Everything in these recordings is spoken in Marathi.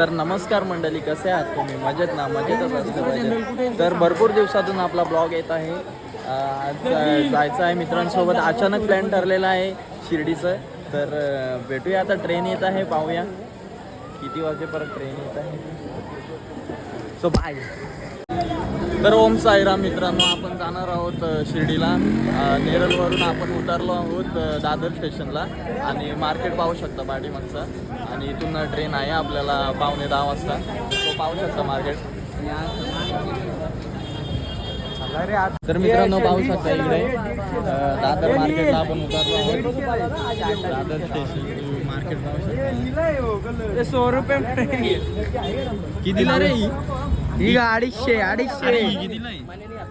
तर नमस्कार मंडळी कसे आहात तुम्ही? मजेत ना? मजेतच असलं पाहिजे. तर भरपूर दिवसातून आपला ब्लॉग येत आहे. आज जायचं आहे मित्रांसोबत. अचानक प्लॅन ठरलेला आहे शिर्डीचं. तर भेटूया आता. ट्रेन येत आहे पाहूया. किती वाजेपर्यंत ट्रेन येत आहे? सो बाय तर ओम साईराम मित्रांनो आपण जाणार आहोत शिर्डीला. नेरळवरून आपण उतरलो आहोत दादर स्टेशनला. आणि मार्केट पाहू शकता पाठीमागचं. आणि इथून ट्रेन आहे आपल्याला पावणे दहा वाजता. तो पाहू शकता मार्केट. तर मित्रांनो पाहू शकता इकडे. दादर मार्केटला आपण उतरलो आहोत. दादर स्टेशन मार्केट पाहू शकता. सौ रुपये कितीला रे? ही ही अडीचशे अडीचशे. ही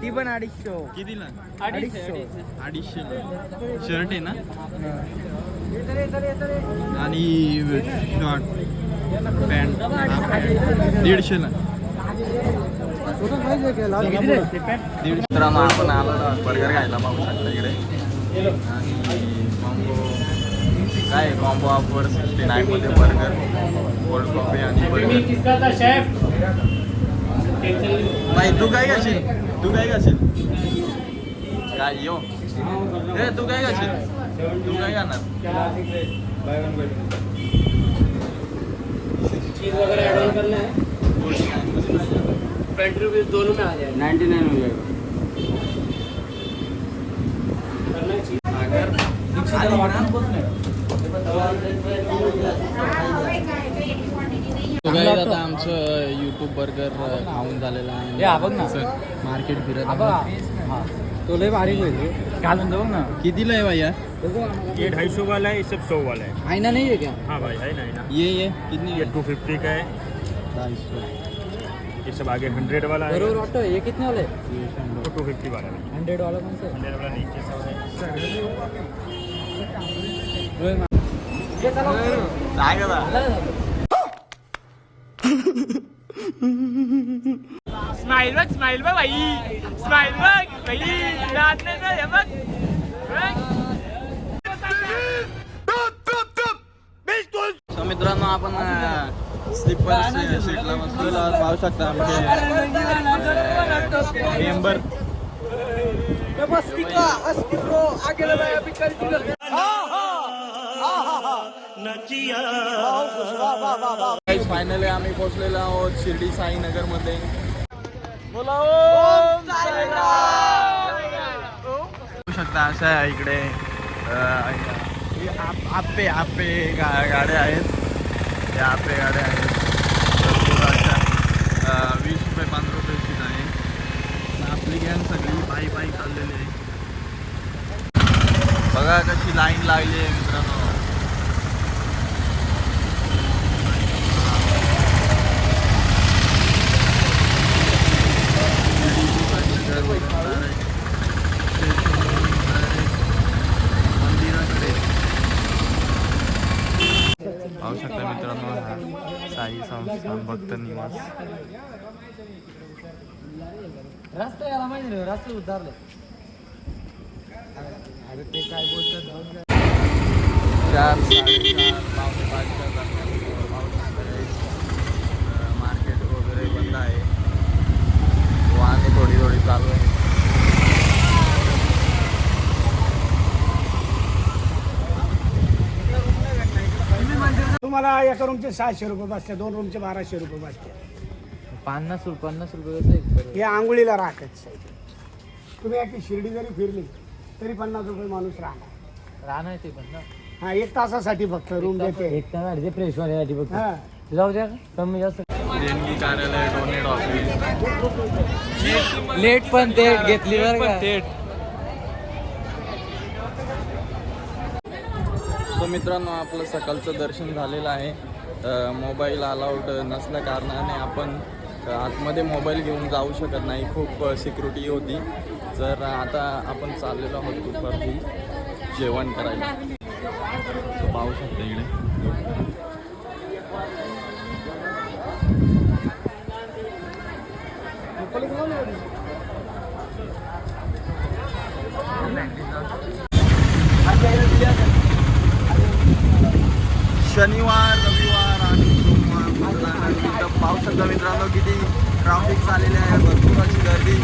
ती पण अडीचशे. कितीला अडीचशे. अडीचशे शर्ट आहे ना? आणि शॉर्ट पॅन्ट दीडशेला दीडशे मित्रांनो आपण आलो बर्गर खायला पाहू शकता इकडे. आणि कॉम्बो काय कॉम्बो ऑफर सिक्स्टी नाईनमध्ये बर्गर कोल्ड कॉफी आणि बर्गर नाही तू काय घाशील तू काय घाशील काय यो. ए तू काय घाशील तू काय घालणार चीज़ वगैरह ऐड ऑन करना है ट्वेंटी रुपीज़ दोनों में आ जाएगा नाईन्टी नाईन हो. जाएगा करना चीज़ अगर आता आमचं युट्यूब बर्गर खाऊन झालेलं आहे. हे हा बघ ना. मार्केट फिरत आहे. तो लय बारीक होईल घालून जाऊ ना. कितीला आहे भैया? ये ढाई सौ वाला है ये सब सौ वाला है आईना नाही आहे क्या? हाँ भाई है ना है ना. ये ये. कितनी ये टू फिफ्टी का है ढाई सौ. ये सब आगे हंड्रेड वाला है ऑटो ये कितने वाले. टू फिफ्टी वाला है हंड्रेड वाला कौन से हंड्रेड वाला नीचे सब है काय करा स्माइल बघ स्माइल बघ बाई स्माइल बघ बाई नाचले नाही हे बघ मित्रांनो आपण स्लीपर सीटला बसलेलो पाहू शकता आमचे मेंबर फायनली आम्ही पोहोचलेलो आहोत शिर्डी साईनगरमध्ये बोला शकता असं आहे इकडे आप- आप्पे गा गाड्या आहेत. या आप्पे गाड्या आहेत. भरपूर अशा अं, वीस रुपये पंधरा रुपये सीट आहे. आपली गॅंग सगळी पायी पायी चाललेली आहे. बघा कशी लाईन लागली आहे मित्रांनो मंदिराकडे पाहू शकता मित्रांनो हा साई संस्थान भक्त रस्ता याला माहिती नाही रस्ते उतारले. अरे ते काय बोलतात? चार साडेचार पावणे पाचच्या दरम्यान मार्केट वगैरे बंद आहे. वाहने थोडी थोडी चालू आहे तुम्हाला एका रूमचे सहाशे रुपये बसते दोन रूमचे बाराशे रुपये बसते पन्नास रुपये पन्नास रुपये कसं एक. हे आंघोळीला राहतच तुम्ही अशी शिर्डी जरी फिरली तरी पन्नास रुपये माणूस राहणार. राहणार ते पण ना. हा एक तासासाठी फक्त रूम देते. एक तास ते फ्रेश वाल्यासाठी बघ हा. जाऊ द्या कमी जास्त. देणगी कार्यालय डोनेट ऑफिस लेट पण ते घेतली बरं का. मित्रांनो आपलं सकाळचं दर्शन झालेलं आहे. मोबाईल अलाउड नसल्या कारणाने आपण आतमध्ये मोबाईल घेऊन जाऊ शकत नाही. खूप सिक्युरिटी होती. तर आता आपण चाललेलो आहोत दुपारची जेवण करायला. पाहू शकतो इकडे. शनिवार रविवार आणि सोमवार आणि पाहू शकता मित्रांनो किती ट्रॅफिक झालेले आहे भरपूर अशी गर्दी.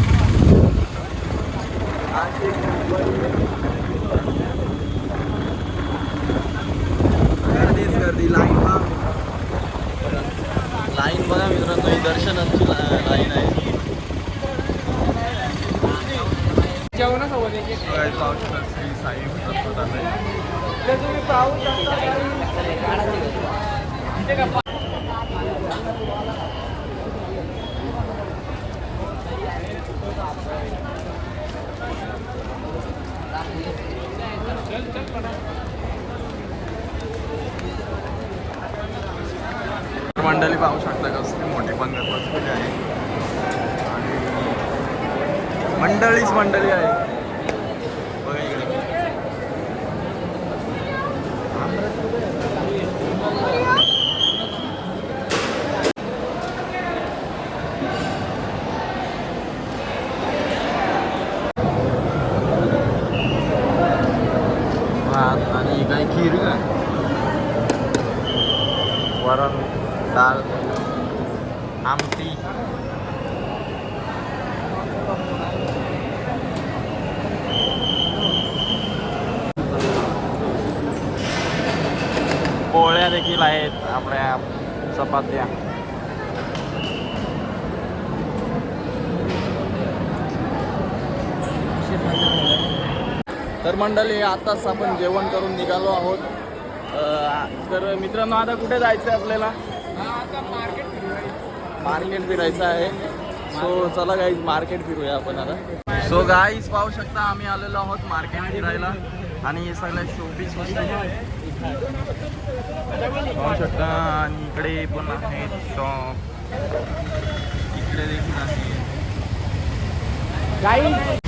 गर्दीच गर्दी लाईन पहा लाईन बघा मित्रांनो ही दर्शनाची लाईन आहे. जेवणासोबत पाहू शकता श्री साई दत्तप्रसाद तर तुम्ही पाहू शकता इथे का मंडळी पाहू शकता कसली मोठी पण बसलेली आहे. आणि मंडळीच मंडळी आहे बघा इकडे भात आणि काय खीर का वरण डाळ आमटी देखील आहेत आपल्या चपात्या. तर मंडळी आताच आपण जेवण करून निघालो आहोत. तर मित्रांनो आता कुठे जायचं आहे आपल्याला? मार्केट फिरायचं आहे. सो चला गाईज मार्केट फिरूया आपण आता. सो गाईज पाहू शकता आम्ही आलेलो आहोत मार्केट फिरायला. आणि हे सगळ्या शोपीस वस्तू. शकता आणि इकडे पण आहेत शॉप इकडे देखील आहे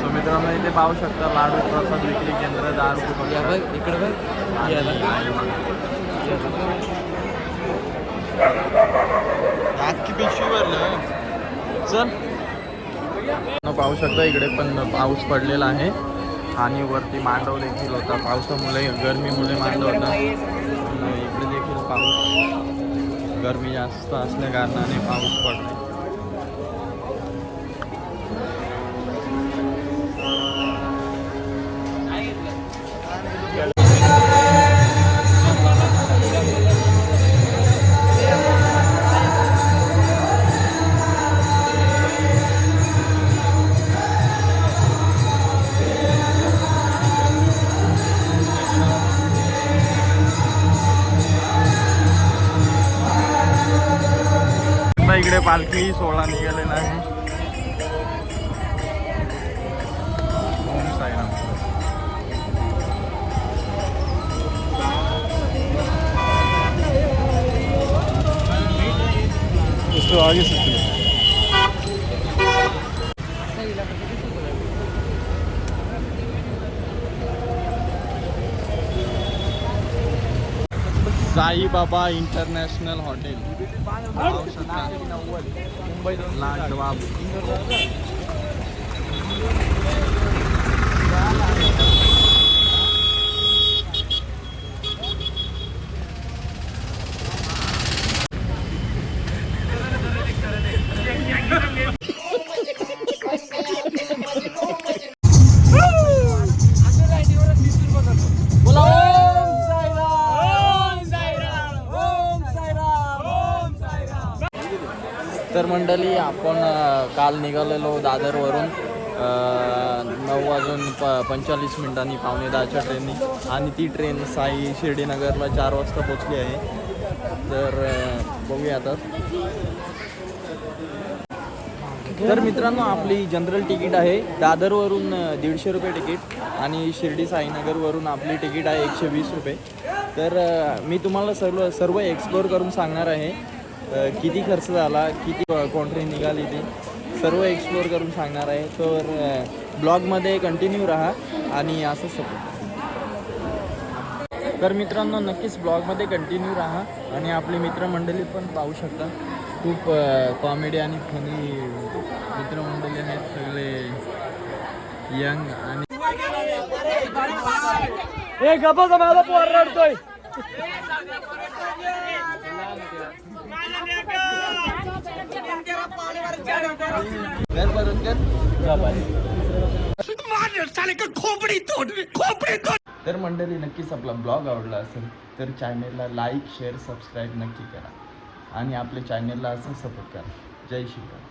सो मित्रांनो इथे पाहू शकता लाडू प्रसाद विक्री केंद्र बघ इकडे बघ. पिशवी भरलं चल. न पाहू शकता इकडे पण पाऊस पडलेला आहे. आणि वरती मांडव देखील होता. पावसामुळे गरमीमुळे मांडव होता. आणि इकडे देखील पाऊस. गरमी जास्त असल्या कारणाने पाऊस पडला. इकडे पालखी सोहळा निघालेला आहे. ओम साईराम आगे सकते साईबाबा इंटरनॅशनल हॉटेल. लाजवाब तर मंडळी आपण काल निघालेलो दादरवरून नऊ वाजून प पंचेचाळीस मिनिटांनी पावणे दहाच्या ट्रेननी. आणि ती ट्रेन साई शिर्डीनगरला चार वाजता पोचली आहे. तर बघूया आता. तर मित्रांनो आपली जनरल तिकीट आहे दादरवरून दीडशे रुपये तिकीट आणि शिर्डी साईनगरवरून आपली तिकीट आहे एकशे वीस रुपये. तर मी तुम्हाला सर्व सर्व एक्सप्लोअर करून सांगणार आहे. किती खर्च झाला किती कॉन्ट्री निघाली ती? सर्व एक्सप्लोअर करून सांगणार आहे. तर ब्लॉगमध्ये कंटिन्यू राहा आणि असं सपोर्ट तर मित्रांनो नक्कीच ब्लॉगमध्ये कंटिन्यू राहा आणि आपली मित्रमंडळी पण पाहू शकता. खूप कॉमेडी आणि फनी मित्रमंडळी आहेत सगळे. यंग आणि घर भरून कर तर मंडळी नक्कीच आपला ब्लॉग आवडला असेल तर चॅनेलला लाईक शेअर सबस्क्राईब नक्की करा. आणि आपल्या चॅनेलला असं सपोर्ट करा. जय श्रीराम.